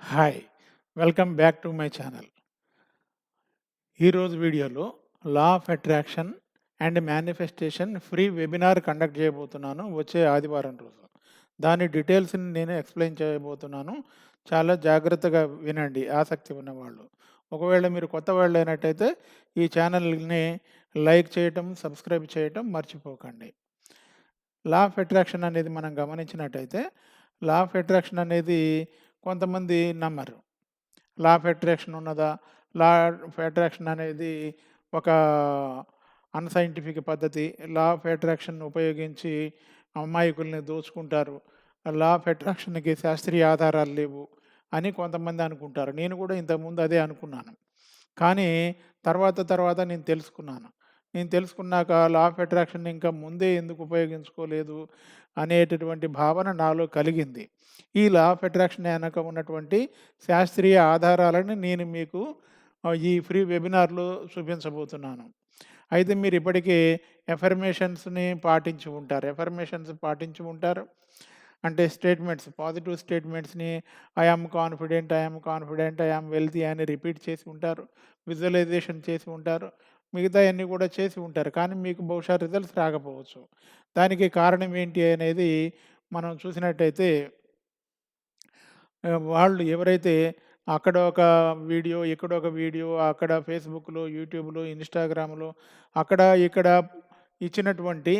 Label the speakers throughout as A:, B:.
A: Hi welcome back to my channel. ఈరోజు వీడియోలో law of attraction and manifestation free webinar conduct చేయబోతున్నాను వచ్చే ఆదివారం రోజు. దాని డీటెయిల్స్ని నేను ఎక్స్ప్లెయిన్ చేయబోతున్నాను. చాలా జాగ్రత్తగా వినండి ఆసక్తి ఉన్నవాళ్ళు. ఒకవేళ మీరు కొత్త వాళ్ళు అయినట్టయితే ఈ ఛానల్ని లైక్ చేయటం సబ్స్క్రైబ్ చేయటం మర్చిపోకండి. లా ఆఫ్ అట్రాక్షన్ అనేది మనం గమనించినట్టయితే లా ఆఫ్ అట్రాక్షన్ అనేది కొంతమంది నమ్మరు. లా ఆఫ్ అట్రాక్షన్ ఉన్నదా? లా ఆఫ్ అట్రాక్షన్ అనేది ఒక అన్సైంటిఫిక్ పద్ధతి. లా ఆఫ్ అట్రాక్షన్ ఉపయోగించి అమాయకుల్ని దోచుకుంటారు. లా ఆఫ్ అట్రాక్షన్కి శాస్త్రీయ ఆధారాలు లేవు అని కొంతమంది అనుకుంటారు. నేను కూడా ఇంతకుముందు అదే అనుకున్నాను. కానీ తర్వాత తర్వాత నేను తెలుసుకున్నాను. నేను తెలుసుకున్నాక లా ఆఫ్ అట్రాక్షన్ ఇంకా ముందే ఎందుకు ఉపయోగించుకోలేదు అనేటటువంటి భావన నాలో కలిగింది. ఈ లా ఆఫ్ అట్రాక్షన్ వెనక ఉన్నటువంటి శాస్త్రీయ ఆధారాలను నేను మీకు ఈ ఫ్రీ వెబినార్లో చూపించబోతున్నాను. అయితే మీరు ఇప్పటికే ఎఫర్మేషన్స్ని పాటించి ఉంటారు. ఎఫర్మేషన్స్ పాటించి ఉంటారు. అంటే statements positive స్టేట్మెంట్స్ని I am confident I am confident I am wealthy అని రిపీట్ చేసి ఉంటారు. విజువలైజేషన్ చేసి ఉంటారు. మిగతా అన్నీ కూడా చేసి ఉంటారు. కానీ మీకు బహుశా రిజల్ట్స్ రాకపోవచ్చు. దానికి కారణం ఏంటి అనేది మనం చూసినట్టయితే వాళ్ళు ఎవరైతే అక్కడ ఒక వీడియో ఇక్కడ ఒక వీడియో అక్కడ ఫేస్బుక్లో యూట్యూబ్లో ఇన్స్టాగ్రామ్లో అక్కడ ఇక్కడ ఇచ్చినటువంటి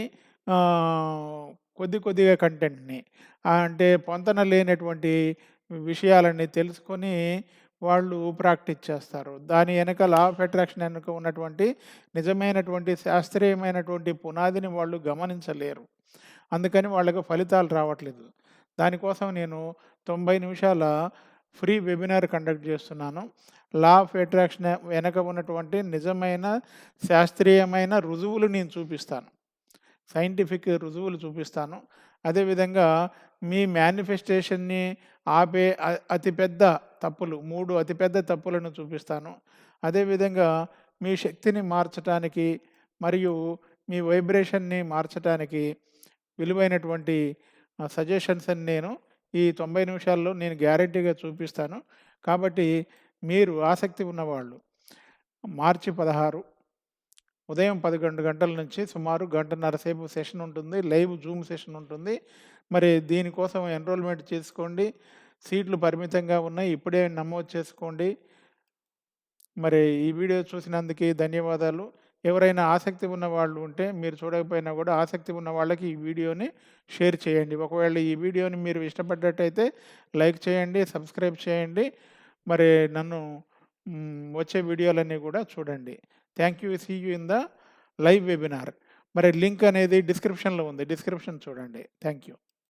A: కొద్ది కొద్దిగా కంటెంట్ని అంటే పొంతన లేనటువంటి విషయాలని తెలుసుకొని వాళ్ళు ప్రాక్టీస్ చేస్తారు. దాని వెనక లా ఆఫ్ అట్రాక్షన్ వెనుక ఉన్నటువంటి నిజమైనటువంటి శాస్త్రీయమైనటువంటి పునాదిని వాళ్ళు గమనించలేరు. అందుకని వాళ్ళకి ఫలితాలు రావట్లేదు. దానికోసం నేను తొంభై నిమిషాల ఫ్రీ వెబినార్ కండక్ట్ చేస్తున్నాను. లా ఆఫ్ అట్రాక్షన్ వెనక ఉన్నటువంటి నిజమైన శాస్త్రీయమైన రుజువులు నేను చూపిస్తాను. సైంటిఫిక్ రుజువులు చూపిస్తాను. అదేవిధంగా మీ మేనిఫెస్టేషన్ని ఆపే అతిపెద్ద తప్పులు మూడు అతిపెద్ద తప్పులను చూపిస్తాను. అదేవిధంగా మీ శక్తిని మార్చటానికి మరియు మీ వైబ్రేషన్ని మార్చటానికి విలువైనటువంటి సజెషన్స్ అని నేను ఈ తొంభై నిమిషాల్లో నేను గ్యారంటీగా చూపిస్తాను. కాబట్టి మీరు ఆసక్తి ఉన్నవాళ్ళు మార్చి పదహారు ఉదయం పదకొండు గంటల నుంచి సుమారు గంటన్నర సేపు సెషన్ ఉంటుంది. లైవ్ జూమ్ సెషన్ ఉంటుంది. మరి దీనికోసం ఎన్రోల్మెంట్ చేసుకోండి. సీట్లు పరిమితంగా ఉన్నాయి. ఇప్పుడే నమోదు చేసుకోండి. మరి ఈ వీడియో చూసినందుకు ధన్యవాదాలు. ఎవరైనా ఆసక్తి ఉన్న వాళ్ళు ఉంటే మీరు చూడకపోయినా కూడా ఆసక్తి ఉన్న వాళ్ళకి ఈ వీడియోని షేర్ చేయండి. ఒకవేళ ఈ వీడియోని మీరు ఇష్టపడ్డట్టయితే లైక్ చేయండి సబ్స్క్రైబ్ చేయండి. మరి నన్ను వచ్చే వీడియోలన్నీ కూడా చూడండి. Thank you. See you in the live webinar. మరి లింక్ అనేది డిస్క్రిప్షన్లో ఉంది. డిస్క్రిప్షన్ చూడండి. Thank you.